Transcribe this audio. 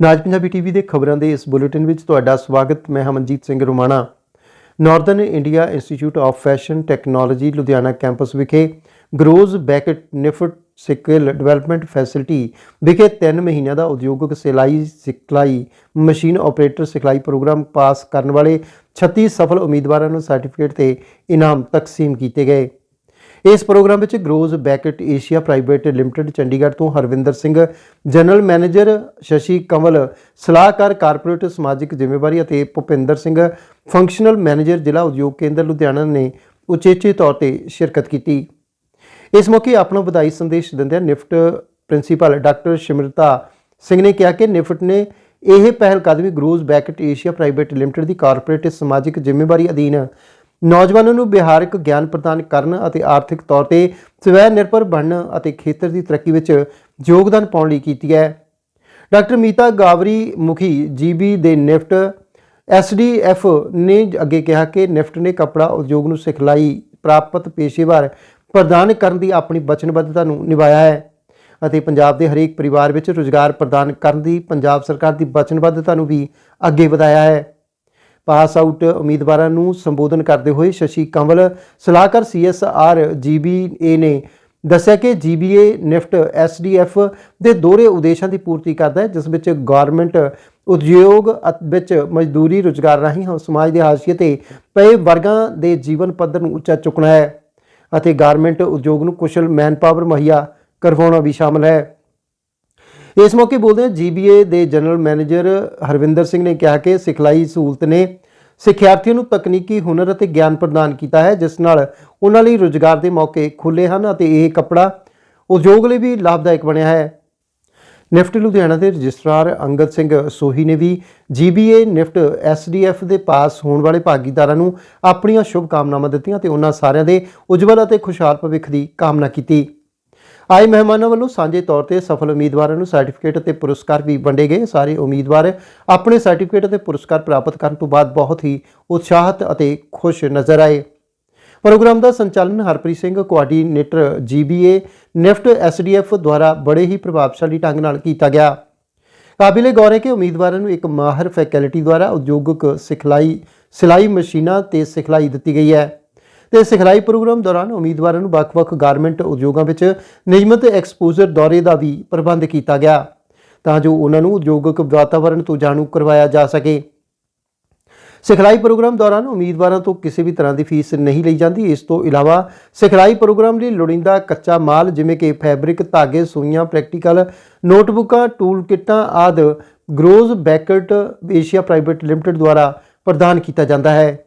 ਨਾਜ Punjabi TV ਦੇ ਖਬਰਾਂ ਦੇ ਇਸ ਬੁਲੇਟਿਨ ਵਿੱਚ ਤੁਹਾਡਾ ਸਵਾਗਤ। ਮੈਂ Hamanjeet Singh Romana. Northern India Institute of Fashion Technology Ludhiana campus ਵਿਖੇ Groz Beckert NIFT skill development facility ਵਿਖੇ 3 ਮਹੀਨਿਆਂ ਦਾ ਉਦਯੋਗਿਕ ਸਿਲਾਈ ਸਿਖਲਾਈ ਮਸ਼ੀਨ ਆਪਰੇਟਰ ਸਿਖਲਾਈ ਪ੍ਰੋਗਰਾਮ ਪਾਸ ਕਰਨ ਵਾਲੇ 36 ਸਫਲ ਉਮੀਦਵਾਰਾਂ ਨੂੰ ਸਰਟੀਫਿਕੇਟ ਤੇ ਇਨਾਮ ਤਕਸੀਮ ਕੀਤੇ ਗਏ। ਇਸ ਪ੍ਰੋਗਰਾਮ ਵਿੱਚ Groz Beckert Asia private limited, Chandigarh ਤੋਂ ਹਰਵਿੰਦਰ ਸਿੰਘ, ਜਨਰਲ ਮੈਨੇਜਰ ਸ਼ਸ਼ੀ ਕੰਵਲ, ਸਲਾਹਕਾਰ ਕਾਰਪੋਰੇਟ ਸਮਾਜਿਕ ਜ਼ਿੰਮੇਵਾਰੀ ਅਤੇ ਭੁਪਿੰਦਰ ਸਿੰਘ, ਫੰਕਸ਼ਨਲ ਮੈਨੇਜਰ ਜ਼ਿਲ੍ਹਾ ਉਦਯੋਗ ਕੇਂਦਰ ਲੁਧਿਆਣਾ ਨੇ ਉਚੇਚੇ ਤੌਰ ਤੇ ਸ਼ਿਰਕਤ ਕੀਤੀ। ਇਸ ਮੌਕੇ ਆਪਣਾ ਵਧਾਈ ਸੰਦੇਸ਼ ਦਿੰਦਿਆਂ NIFT principal doctor Shimrata Singh ਨੇ ਕਿਹਾ ਕਿ ਨਿਫਟ ਨੇ ਇਹ ਪਹਿਲ ਕਦਮੀ Groz Beckert Asia private limited ਦੀ ਕਾਰਪੋਰੇਟ ਸਮਾਜਿਕ ਜ਼ਿੰਮੇਵਾਰੀ ਅਧੀਨ ਨੌਜਵਾਨਾਂ ਨੂੰ ਵਿਹਾਰਕ ਗਿਆਨ ਪ੍ਰਦਾਨ ਕਰਨ ਅਤੇ ਆਰਥਿਕ ਤੌਰ ਤੇ ਸਵੈ ਨਿਰਭਰ ਬਣਨ ਅਤੇ ਖੇਤਰ ਦੀ ਤਰੱਕੀ ਵਿੱਚ ਯੋਗਦਾਨ ਪਾਉਣ ਲਈ ਕੀਤੀ ਹੈ। ਡਾਕਟਰ ਮੀਤਾ ਗਾਵਰੀ ਮੁਖੀ ਜੀਬੀ ਦੇ ਨਿਫਟ ਐਸਡੀਐਫ ਨੇ ਅੱਗੇ ਕਿਹਾ ਕਿ ਨਿਫਟ ਨੇ ਕਪੜਾ ਉਦਯੋਗ ਨੂੰ ਸਿਖਲਾਈ ਪ੍ਰਾਪਤ ਪੇਸ਼ੇਵਰ ਪ੍ਰਦਾਨ ਕਰਨ ਦੀ ਆਪਣੀ ਵਚਨਬੱਧਤਾ ਨੂੰ ਨਿਭਾਇਆ ਹੈ ਅਤੇ ਪੰਜਾਬ ਦੇ ਹਰੇਕ ਪਰਿਵਾਰ ਵਿੱਚ ਰੁਜ਼ਗਾਰ ਪ੍ਰਦਾਨ ਕਰਨ ਦੀ ਪੰਜਾਬ ਸਰਕਾਰ ਦੀ ਵਚਨਬੱਧਤਾ ਨੂੰ ਵੀ ਅੱਗੇ ਵਧਾਇਆ ਹੈ। ਪਾਸ ਆਊਟ ਉਮੀਦਵਾਰਾਂ ਨੂੰ ਸੰਬੋਧਨ ਕਰਦੇ ਹੋਏ ਸ਼ਸ਼ੀ ਕੰਵਲ, ਸਲਾਹਕਾਰ ਸੀਐਸਆਰ ਜੀਬੀਏ ਨੇ ਦੱਸਿਆ ਕਿ ਜੀਬੀਏ ਨਿਫਟ ਐਸਡੀਐਫ ਦੇ ਦੋਹਰੇ ਉਦੇਸ਼ਾਂ ਦੀ ਪੂਰਤੀ ਕਰਦਾ ਹੈ, ਜਿਸ ਵਿੱਚ ਗਵਰਨਮੈਂਟ ਉਦਯੋਗ ਅਤ- ਵਿੱਚ ਮਜ਼ਦੂਰੀ ਰੁਜ਼ਗਾਰ ਰਾਹੀਂ ਸਮਾਜ ਦੇ ਹਾਸ਼ੀਏ ਤੇ ਪਏ ਵਰਗਾਂ ਦੇ ਜੀਵਨ ਪੱਧਰ ਨੂੰ ਉੱਚਾ ਚੁੱਕਣਾ ਹੈ ਅਤੇ ਗਾਰਮੈਂਟ ਉਦਯੋਗ ਨੂੰ ਕੁਸ਼ਲ ਮੈਨਪਾਵਰ ਮੁਹੱਈਆ ਕਰਵਾਉਣਾ ਵੀ ਸ਼ਾਮਲ ਹੈ। ਇਸ ਮੌਕੇ ਬੋਲਦੇ ਜੀਬੀਏ ਦੇ ਜਨਰਲ ਮੈਨੇਜਰ ਹਰਵਿੰਦਰ ਸਿੰਘ ਨੇ ਕਿਹਾ ਕਿ ਸਿਖਲਾਈ ਸਹੂਲਤ ਨੇ ਸਿੱਖਿਆਰਥੀਆਂ ਨੂੰ ਤਕਨੀਕੀ ਹੁਨਰ ਅਤੇ ਗਿਆਨ ਪ੍ਰਦਾਨ ਕੀਤਾ ਹੈ, ਜਿਸ ਨਾਲ ਉਹਨਾਂ ਲਈ ਰੁਜ਼ਗਾਰ ਦੇ ਮੌਕੇ ਖੁੱਲੇ ਹਨ ਅਤੇ ਇਹ ਕੱਪੜਾ ਉਦਯੋਗ ਲਈ ਵੀ ਲਾਭਦਾਇਕ ਬਣਿਆ ਹੈ। ਨਿਫਟ ਲੁਧਿਆਣਾ ਦੇ ਰਜਿਸਟਰਾਰ ਅੰਗਦ ਸਿੰਘ ਸੋਹੀ ਨੇ ਵੀ ਜੀਬੀਏ ਨਿਫਟ ਐਸਡੀਐਫ ਦੇ ਪਾਸ ਹੋਣ ਵਾਲੇ ਭਾਗੀਦਾਰਾਂ ਨੂੰ ਆਪਣੀਆਂ ਸ਼ੁਭ ਕਾਮਨਾਵਾਂ ਦਿੱਤੀਆਂ ਤੇ ਉਹਨਾਂ ਸਾਰਿਆਂ ਦੇ ਉਜਵਲ ਅਤੇ ਖੁਸ਼ਹਾਲ ਭਵਿੱਖ ਦੀ ਕਾਮਨਾ ਕੀਤੀ। ਆਏ ਮਹਿਮਾਨਾਂ ਵੱਲੋਂ ਸਾਂਝੇ ਤੌਰ ਤੇ ਸਫਲ ਉਮੀਦਵਾਰਾਂ ਨੂੰ ਸਰਟੀਫਿਕੇਟ ਅਤੇ ਪੁਰਸਕਾਰ ਵੀ ਵੰਡੇ ਗਏ। ਸਾਰੇ ਉਮੀਦਵਾਰ ਆਪਣੇ ਸਰਟੀਫਿਕੇਟ ਅਤੇ ਪੁਰਸਕਾਰ ਪ੍ਰਾਪਤ ਕਰਨ ਤੋਂ ਬਾਅਦ ਬਹੁਤ ਹੀ ਉਤਸ਼ਾਹਿਤ ਅਤੇ ਖੁਸ਼ ਨਜ਼ਰ ਆਏ। ਪ੍ਰੋਗਰਾਮ ਦਾ ਸੰਚਾਲਨ Harpreet Singh coordinator GBA NIFT SDF ਦੁਆਰਾ ਬੜੇ ਹੀ ਪ੍ਰਭਾਵਸ਼ਾਲੀ ਢੰਗ ਨਾਲ ਕੀਤਾ ਗਿਆ। ਕਾਬਿਲੇ ਗੌਰ ਹੈ ਕਿ ਉਮੀਦਵਾਰਾਂ ਨੂੰ ਇੱਕ ਮਾਹਰ ਫੈਕਲਟੀ ਦੁਆਰਾ ਉਦਯੋਗਿਕ ਸਿਖਲਾਈ, ਸਿਲਾਈ ਮਸ਼ੀਨਾਂ ਤੇ ਸਿਖਲਾਈ ਦਿੱਤੀ ਗਈ ਹੈ। ਤੇ ਸਿਖਲਾਈ ਪ੍ਰੋਗਰਾਮ ਦੌਰਾਨ ਉਮੀਦਵਾਰਾਂ ਨੂੰ ਵੱਖ-ਵੱਖ ਗਾਰਮੈਂਟ ਉਦਯੋਗਾਂ ਵਿੱਚ ਨਿਯਮਤ ਐਕਸਪੋਜ਼ਰ ਦੌਰੇ ਦਾ ਵੀ ਪ੍ਰਬੰਧ ਕੀਤਾ ਗਿਆ ਤਾਂ ਜੋ ਉਹਨਾਂ ਨੂੰ ਉਦਯੋਗਿਕ ਵਾਤਾਵਰਣ ਤੋਂ ਜਾਣੂ ਕਰਵਾਇਆ ਜਾ ਸਕੇ। ਸਿਖਲਾਈ ਪ੍ਰੋਗਰਾਮ ਦੌਰਾਨ ਉਮੀਦਵਾਰਾਂ ਤੋਂ ਕਿਸੇ ਵੀ ਤਰ੍ਹਾਂ ਦੀ ਫੀਸ ਨਹੀਂ ਲਈ ਜਾਂਦੀ। ਇਸ ਤੋਂ ਇਲਾਵਾ ਸਿਖਲਾਈ ਪ੍ਰੋਗਰਾਮ ਲਈ ਲੋੜੀਂਦਾ ਕੱਚਾ ਮਾਲ ਜਿਵੇਂ ਕਿ ਫੈਬਰਿਕ, ਧਾਗੇ, ਸੂਈਆਂ, ਪ੍ਰੈਕਟੀਕਲ, ਨੋਟਬੁੱਕਾਂ, ਟੂਲ ਕਿੱਟਾਂ ਆਦਿ Groz Beckert Asia private limited ਦੁਆਰਾ ਪ੍ਰਦਾਨ ਕੀਤਾ ਜਾਂਦਾ ਹੈ।